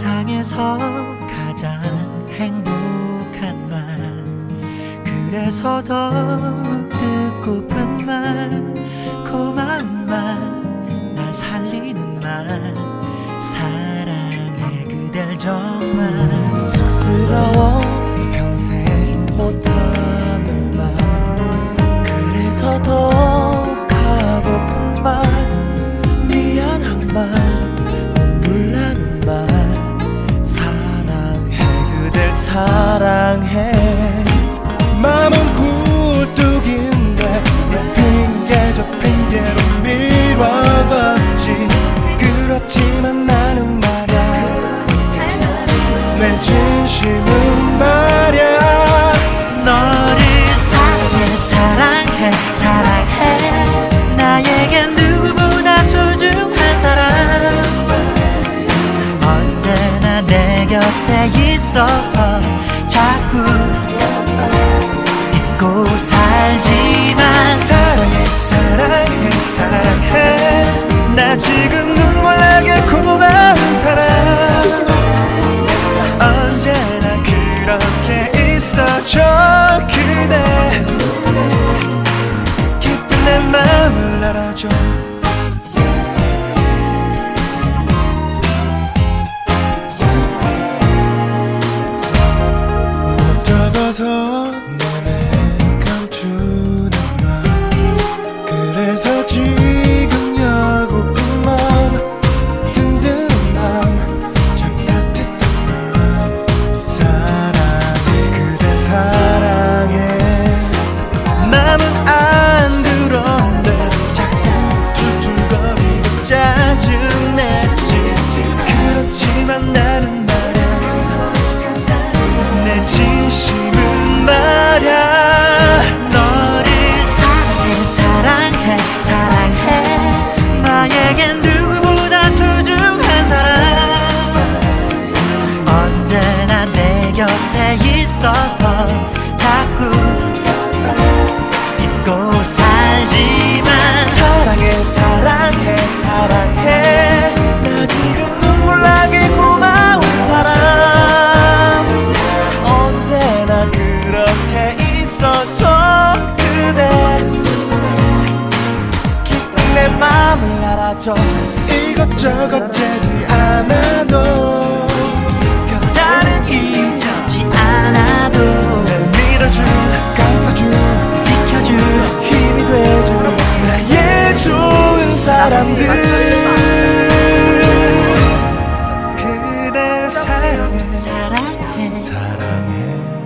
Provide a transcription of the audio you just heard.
세상에서 가장 행복한 말. 그래서 더 듣고픈 말. 고마운 말 날 살리는 말. 사랑해 그댈 정말. 쑥스러워 평생 못하는 말. 그래서 더 사랑해. 마음은 굴뚝인데 왜 핑계죠 핑계로 밀어뒀지. 그렇지만 멈춰 못 잡아서 저 이것저것 재지 않아도 별다른 이유 찾지 않아도 날 밀어줄 감싸줄 지켜줄 힘이 돼준 나의 좋은 사람들. 그댈 사랑해. 사랑해. 사랑해.